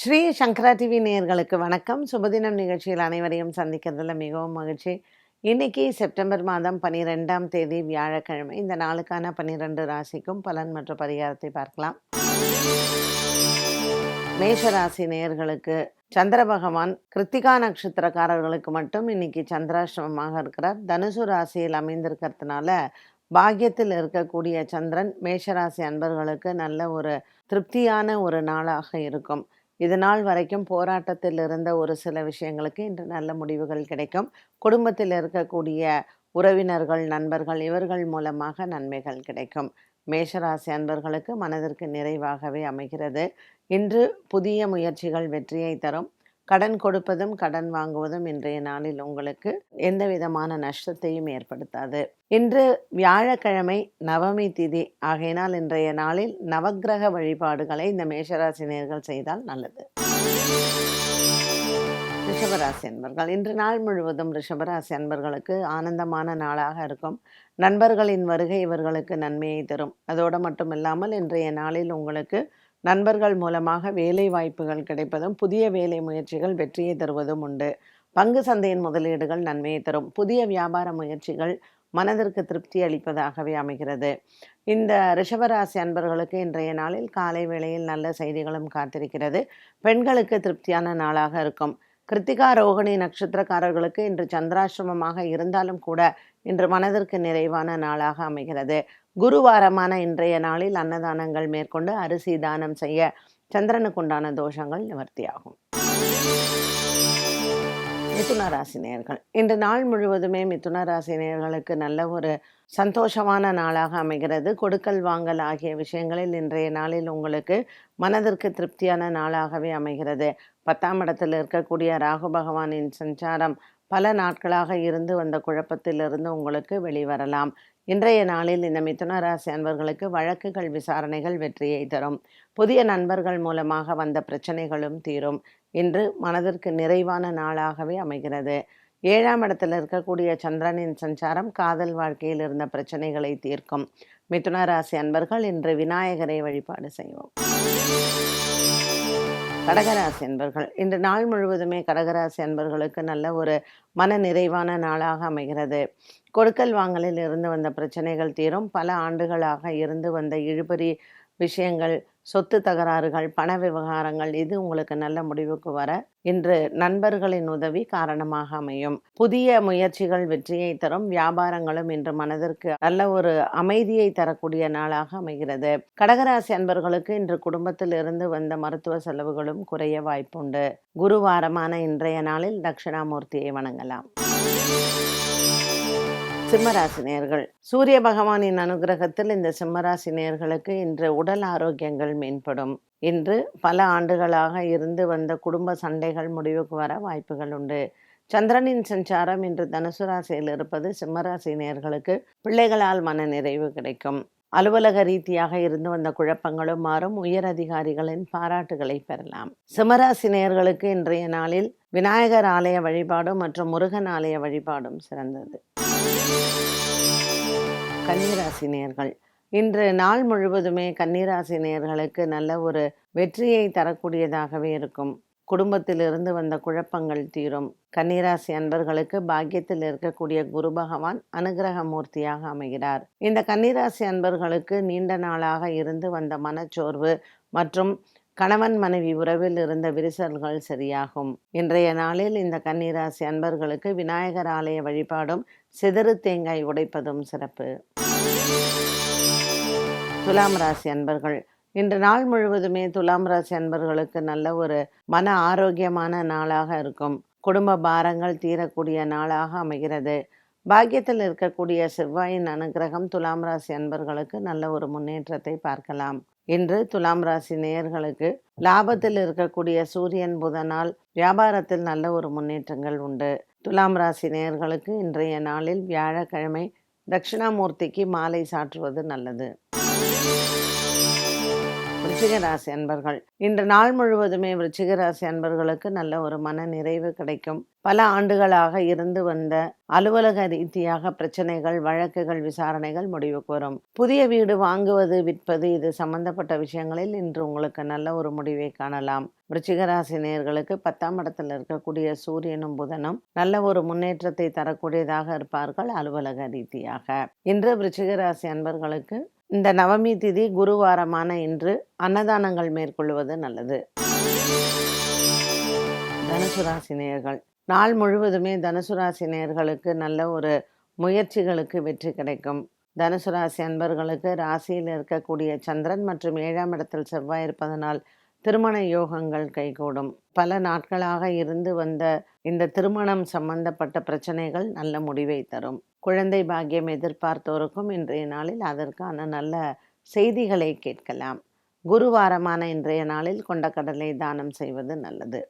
ஸ்ரீ சங்கரா TV நேயர்களுக்கு வணக்கம். சுபதினம் நிகழ்ச்சியில் அனைவரையும் சந்திக்கிறதுல மிகவும் மகிழ்ச்சி. இன்னைக்கு செப்டம்பர் மாதம் பனிரெண்டாம் தேதி வியாழக்கிழமை. இந்த நாளுக்கான பனிரெண்டு ராசிக்கும் பலன் மற்றும் பரிகாரத்தை பார்க்கலாம். மேஷ ராசி நேயர்களுக்கு சந்திர பகவான் கிருத்திகா நட்சத்திரக்காரர்களுக்கு மட்டும் இன்னைக்கு சந்திராசிரமமாக இருக்கிறார். தனுசு ராசியில் அமைந்திருக்கிறதுனால பாக்கியத்தில் இருக்கக்கூடிய சந்திரன் மேஷராசி அன்பர்களுக்கு நல்ல ஒரு திருப்தியான ஒரு நாளாக இருக்கும். இது நாள் வரைக்கும் போராட்டத்தில் இருந்த ஒரு சில விஷயங்களுக்கு இன்று நல்ல முடிவுகள் கிடைக்கும். குடும்பத்தில் இருக்கக்கூடிய உறவினர்கள் நண்பர்கள் இவர்கள் மூலமாக நன்மைகள் கிடைக்கும். மேஷராசி அன்பர்களுக்கு மனதிற்கு நிறைவாகவே அமைகிறது. இன்று புதிய முயற்சிகள் வெற்றியை தரும். கடன் கொடுப்பதும் கடன் வாங்குவதும் இன்றைய நாளில் உங்களுக்கு எந்த விதமான நஷ்டத்தையும் ஏற்படுத்தாது. இன்று வியாழக்கிழமை நவமி திதி. ஆகையினால் இன்றைய நாளில் நவக்கிரக வழிபாடுகளை இந்த மேஷராசினியர்கள் செய்தால் நல்லது. ரிஷபராசி அன்பர்கள் இன்று நாள் முழுவதும் ரிஷபராசி அன்பர்களுக்கு ஆனந்தமான நாளாக இருக்கும். நண்பர்களின் வருகை இவர்களுக்கு நன்மையை தரும். அதோடு மட்டும் இல்லாமல் இன்றைய நாளில் உங்களுக்கு நண்பர்கள் மூலமாக வேலை வாய்ப்புகள் கிடைப்பதும் புதிய வேலை முயற்சிகள் வெற்றியை தருவதும் உண்டு. பங்கு சந்தையின் முதலீடுகள் நன்மையை தரும். புதிய வியாபார முயற்சிகள் மனதிற்கு திருப்தி அளிப்பதாகவே அமைகிறது. இந்த ரிஷபராசி அன்பர்களுக்கு இன்றைய நாளில் காலை வேளையில் நல்ல செய்திகளும் காத்திருக்கிறது. பெண்களுக்கு திருப்தியான நாளாக இருக்கும். கிருத்திகா ரோகிணி நட்சத்திரக்காரர்களுக்கு இன்று சந்திராசிரமமாக இருந்தாலும் கூட இன்று மனதிற்கு நிறைவான நாளாக அமைகிறது. குருவாரமான இன்றைய நாளில் அன்னதானங்கள் மேற்கொண்டு அரிசி தானம் செய்ய சந்திரனுக்குண்டான தோஷங்கள் நிவர்த்தியாகும். மிதுன ராசி இன்று நாள் முழுவதுமே மிதுன ராசி நல்ல ஒரு சந்தோஷமான நாளாக அமைகிறது. கொடுக்கல் வாங்கல் ஆகிய விஷயங்களில் இன்றைய நாளில் உங்களுக்கு மனதிற்கு திருப்தியான நாளாகவே அமைகிறது. பத்தாம் இடத்தில் இருக்கக்கூடிய ராகு பகவானின் சஞ்சாரம் பல நாட்களாக இருந்து வந்த குழப்பத்திலிருந்து உங்களுக்கு வெளிவரலாம் இன்றைய நாளில் இந்த மிதுன ராசி அன்பர்களுக்கு வழக்குகள் விசாரணைகள் வெற்றியை தரும். புதிய நண்பர்கள் மூலமாக வந்த பிரச்சனைகளும் தீரும். இன்று மனதிற்கு நிறைவான நாளாகவே அமைகிறது. ஏழாம் இடத்தில் இருக்கக்கூடிய சந்திரனின் சஞ்சாரம் காதல் வாழ்க்கையில் இருந்த பிரச்சனைகளை தீர்க்கும். மிதுன ராசி அன்பர்கள் இன்று விநாயகரை வழிபாடு செய்வோம். கடகராசி அன்பர்கள். இன்று நாள் முழுவதுமே கடகராசி அன்பர்களுக்கு நல்ல ஒரு மன நிறைவான நாளாக அமைகிறது. கொடுக்கல் வாங்கலில் இருந்து வந்த பிரச்சனைகள் தீரும். பல ஆண்டுகளாக இருந்து வந்த இழுபறி விஷயங்கள் சொத்து தகராறுகள் பண விவகாரங்கள் இது உங்களுக்கு நல்ல முடிவுக்கு வர இன்று நண்பர்களின் உதவி காரணமாக அமையும். புதிய முயற்சிகள் வெற்றியை தரும் வியாபாரங்களும் இன்று மனதிற்கு நல்ல ஒரு அமைதியை தரக்கூடிய நாளாக அமைகிறது. கடகராசி அன்பர்களுக்கு இன்று குடும்பத்தில் இருந்து வந்த மருத்துவ செலவுகளும் குறைய வாய்ப்புண்டு. குருவாரமான இன்றைய நாளில் தட்சிணாமூர்த்தியை வணங்கலாம். சிம்மராசி நேர்கள் சூரிய பகவானின் அனுகிரகத்தில் இந்த சிம்மராசி நேர்களுக்கு இன்று உடல் ஆரோக்கியங்கள் மேம்படும். இன்று பல ஆண்டுகளாக இருந்து வந்த குடும்ப சண்டைகள் முடிவுக்கு வர வாய்ப்புகள் உண்டு. சந்திரனின் சஞ்சாரம் இன்று தனுசு ராசியில் இருப்பது சிம்மராசி நேர்களுக்கு பிள்ளைகளால் மன நிறைவு கிடைக்கும். அலுவலக ரீதியாக இருந்து வந்த குழப்பங்களும் மாறும். உயர் அதிகாரிகளின் பாராட்டுகளை பெறலாம். சிம்மராசி நேர்களுக்கு இன்றைய நாளில் விநாயகர் ஆலய வழிபாடும் மற்றும் முருகன் ஆலய வழிபாடும் சிறந்தது. கன்னிராசினியர்கள். இன்று நாள் முழுவதுமே கன்னிராசினியர்களுக்கு நல்ல ஒரு வெற்றியை தரக்கூடியதாகவே இருக்கும். குடும்பத்திலிருந்து வந்த குழப்பங்கள் தீரும். கன்னிராசி அன்பர்களுக்கு பாக்கியத்தில் இருக்கக்கூடிய குரு பகவான் அனுகிரக மூர்த்தியாக அமைகிறார். இந்த கன்னிராசி அன்பர்களுக்கு நீண்ட நாளாக இருந்து வந்த மனச்சோர்வு மற்றும் கணவன் மனைவி உறவில் இருந்த விரிசல்கள் சரியாகும். இன்றைய நாளில் இந்த கன்னிராசி அன்பர்களுக்கு விநாயகர் ஆலய வழிபாடும் சிதறு தேங்காய் உடைப்பதும் சிறப்பு. துலாம் ராசி அன்பர்கள் இன்று நாள் முழுவதுமே துலாம் ராசி அன்பர்களுக்கு நல்ல ஒரு மன ஆரோக்கியமான நாளாக இருக்கும். குடும்ப பாரங்கள் தீரக்கூடிய நாளாக அமைகிறது. பாக்கியத்தில் இருக்கக்கூடிய செவ்வாயின் அனுகிரகம் துலாம் ராசி அன்பர்களுக்கு நல்ல ஒரு முன்னேற்றத்தை பார்க்கலாம். இன்று துலாம் ராசி நேயர்களுக்கு லாபத்தில் இருக்கக்கூடிய சூரியன் புதனால் வியாபாரத்தில் நல்ல ஒரு முன்னேற்றங்கள் உண்டு. துலாம் ராசி நேயர்களுக்கு இன்றைய நாளில் வியாழக்கிழமை தட்சிணாமூர்த்திக்கு மாலை சாற்றுவது நல்லது. விருச்சிகராசி அன்பர்கள். இன்று நாள் முழுவதுமே விருச்சிகராசி அன்பர்களுக்கு நல்ல ஒரு மன நிறைவு கிடைக்கும். பல ஆண்டுகளாக இருந்து வந்த அலுவலக ரீதியாக பிரச்சனைகள் வழக்குகள் விசாரணைகள் முடிவுக்கு வரும். புதிய வீடு வாங்குவது விற்பது இது சம்பந்தப்பட்ட விஷயங்களில் இன்று உங்களுக்கு நல்ல ஒரு முடிவை காணலாம். விருச்சிகராசி நேர்களுக்கு பத்தாம் இடத்தில் இருக்கக்கூடிய சூரியனும் புதனும் நல்ல ஒரு முன்னேற்றத்தை தரக்கூடியதாக இருப்பார்கள் அலுவலக ரீதியாக. இன்று விருச்சிகராசி அன்பர்களுக்கு இந்த நவமி திதி குருவாரமான இன்று அன்னதானங்கள் மேற்கொள்வது நல்லது. தனுசு ராசி நேயர்கள் நாள் முழுவதுமே தனுசு ராசி நேயர்களுக்கு நல்ல ஒரு முயற்சிகளுக்கு வெற்றி கிடைக்கும். தனுசு ராசி அன்பர்களுக்கு ராசியில் இருக்கக்கூடிய சந்திரன் மற்றும் ஏழாம் இடத்தில் செவ்வாய் இருப்பதனால் திருமண யோகங்கள் கைகூடும். பல நாட்களாக இருந்து வந்த இந்த திருமணம் சம்பந்தப்பட்ட பிரச்சனைகள் நல்ல முடிவை தரும். குழந்தை பாக்கியம் எதிர்பார்த்தோருக்கும் இன்றைய நாளில் அதற்கான நல்ல செய்திகளை கேட்கலாம். குருவாரமான இன்றைய நாளில் கொண்ட கடலை தானம் செய்வது நல்லது.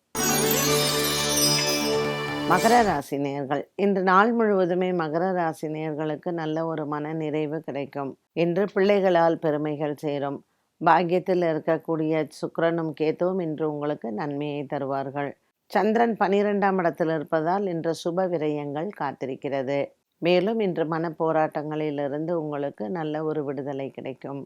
மகர ராசி நேர்கள். இன்று நாள் முழுவதுமே மகர ராசி நேர்களுக்கு நல்ல ஒரு மன நிறைவு கிடைக்கும். இன்று பிள்ளைகளால் பெருமைகள் சேரும். பாக்கியத்தில் இருக்கக்கூடிய சுக்கரனும் கேத்துவும் இன்று உங்களுக்கு நன்மையை தருவார்கள். சந்திரன் பனிரெண்டாம் இடத்தில் இருப்பதால் இன்று சுப விரயங்கள் காத்திருக்கிறது. மேலும் இன்று மன போராட்டங்களிலிருந்து உங்களுக்கு நல்ல ஒரு விடுதலை கிடைக்கும்.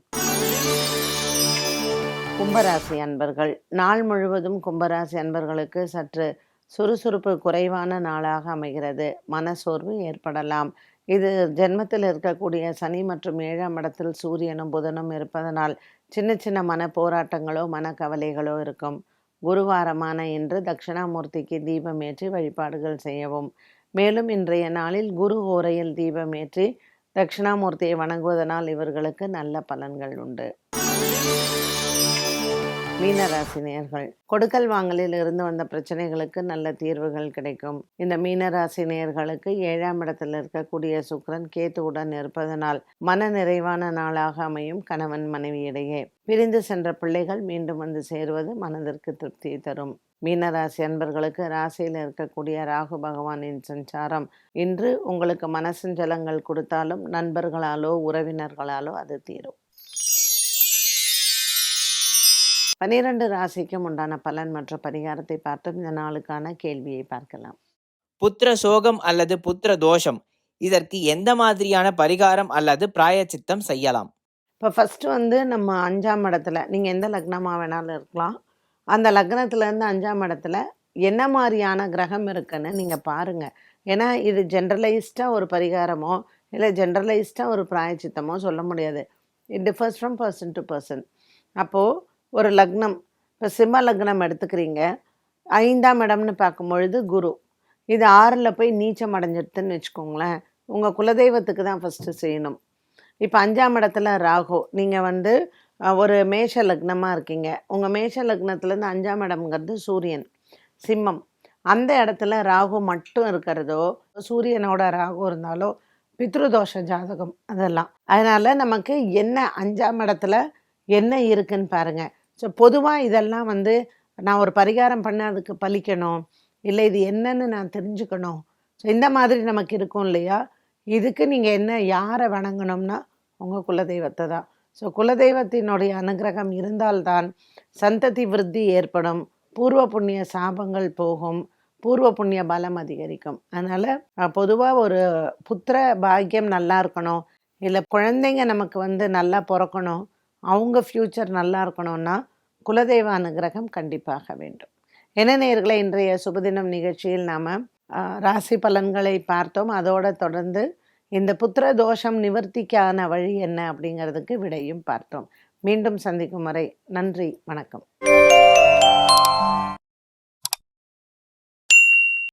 கும்பராசி அன்பர்கள் நாள் முழுவதும் கும்பராசி அன்பர்களுக்கு சற்று சுறுசுறுப்பு குறைவான நாளாக அமைகிறது. மனசோர்வு ஏற்படலாம். இது ஜென்மத்தில் இருக்கக்கூடிய சனி மற்றும் ஏழாம் இடத்தில் சூரியனும் புதனும் இருப்பதனால் சின்ன சின்ன மன போராட்டங்களோ மன கவலைகளோ இருக்கும். குருவாரமான இன்று தட்சிணாமூர்த்திக்கு தீபம் ஏற்றி வழிபாடுகள் செய்யவும். மேலும் இன்றைய நாளில் குரு ஓரையில் தீபமேற்றி தட்சிணாமூர்த்தியை வணங்குவதனால் இவர்களுக்கு நல்ல பலன்கள் உண்டு. மீனராசினியர்கள். கொடுக்கல் வாங்கலில் இருந்து வந்த பிரச்சனைகளுக்கு நல்ல தீர்வுகள் கிடைக்கும். இந்த மீனராசினியர்களுக்கு ஏழாம் இடத்தில் இருக்கக்கூடிய சுக்கரன் கேத்துவுடன் இருப்பதனால் மன நிறைவான நாளாக அமையும் கணவன் மனைவியிடையே. பிரிந்து சென்ற பிள்ளைகள் மீண்டும் வந்து சேருவது மனதிற்கு திருப்தியை தரும். மீனராசி அன்பர்களுக்கு ராசியில் இருக்கக்கூடிய ராகு பகவானின் சஞ்சாரம். இன்று உங்களுக்கு மனசஞ்சலங்கள் கொடுத்தாலும் நண்பர்களாலோ உறவினர்களாலோ அது தீரும். பனிரெண்டு ராசிக்கும் உண்டான பலன் மற்ற பரிகாரத்தை பார்த்தும் இந்த நாளுக்கான கேள்வியை பார்க்கலாம். புத்திர சோகம் அல்லது புத்திர தோஷம் இதற்கு எந்த மாதிரியான பரிகாரம் அல்லது பிராயச்சித்தம் செய்யலாம்? இப்போ ஃபஸ்ட்டு வந்து நம்ம அஞ்சாம் இடத்துல நீங்கள் எந்த லக்னமாக வேணாலும் இருக்கலாம். அந்த லக்னத்துலேருந்து அஞ்சாம் இடத்துல என்ன மாதிரியான கிரகம் இருக்குன்னு நீங்கள் பாருங்கள் ஏன்னா இது ஜென்ரலைஸ்டாக ஒரு பரிகாரமோ இல்லை ஜென்ரலைஸ்டாக ஒரு பிராயச்சித்தமோ சொல்ல முடியாது. It differs from person to person அப்போது ஒரு லக்னம் இப்போ சிம்ம லக்னம் எடுத்துக்கிறீங்க. ஐந்தாம் இடம்னு பார்க்கும்பொழுது குரு. இது ஆறில் போய் நீச்சம் அடைஞ்சிடுதுன்னு வச்சுக்கோங்களேன். உங்கள் குலதெய்வத்துக்கு தான் ஃபஸ்ட்டு செய்யணும். இப்போ அஞ்சாம் இடத்துல ராகு. நீங்கள் வந்து ஒரு மேஷ லக்னமாக இருக்கீங்க. உங்கள் மேஷ லக்னத்துலேருந்து அஞ்சாம் இடம்ங்கிறது சூரியன் சிம்மம். அந்த இடத்துல ராகு மட்டும் இருக்கிறதோ சூரியனோட ராகு இருந்தாலோ பித்ருதோஷ ஜாதகம் அதெல்லாம். அதனால் நமக்கு என்ன அஞ்சாம் இடத்துல என்ன இருக்குன்னு பாருங்கள் ஸோ பொதுவாக இதெல்லாம் வந்து நான் ஒரு பரிகாரம் பண்ண அதுக்கு பலிக்கணும். இல்லை இது என்னன்னு நான் தெரிஞ்சுக்கணும். ஸோ இந்த மாதிரி நமக்கு இருக்கும் இல்லையா? இதுக்கு நீங்கள் என்ன யாரை வணங்கணும்னா உங்கள் குலதெய்வத்தை தான். ஸோ குலதெய்வத்தினுடைய அனுகிரகம் இருந்தால்தான் சந்ததி விருத்தி ஏற்படும். பூர்வ புண்ணிய சாபங்கள் போகும். பூர்வ புண்ணிய பலம் அதிகரிக்கும். அதனால் பொதுவாக ஒரு புத்திர பாக்கியம் நல்லா இருக்கணும். இல்லை குழந்தைங்க நமக்கு வந்து நல்லா பிறக்கணும். அவங்க ஃப்யூச்சர் நல்லா இருக்கணும்னா குலதெய்வ அனுகிரகம் கண்டிப்பாக வேண்டும். என்ன நேர்களை இன்றைய சுபதினம் நிகழ்ச்சியில் நாம் ராசி பலன்களை பார்த்தோம். அதோடு தொடர்ந்து இந்த புத்திர தோஷம் நிவர்த்திக்கான வழி என்ன அப்படிங்கிறதுக்கு விடையும் பார்த்தோம். மீண்டும் சந்திக்கும் வரை நன்றி வணக்கம்.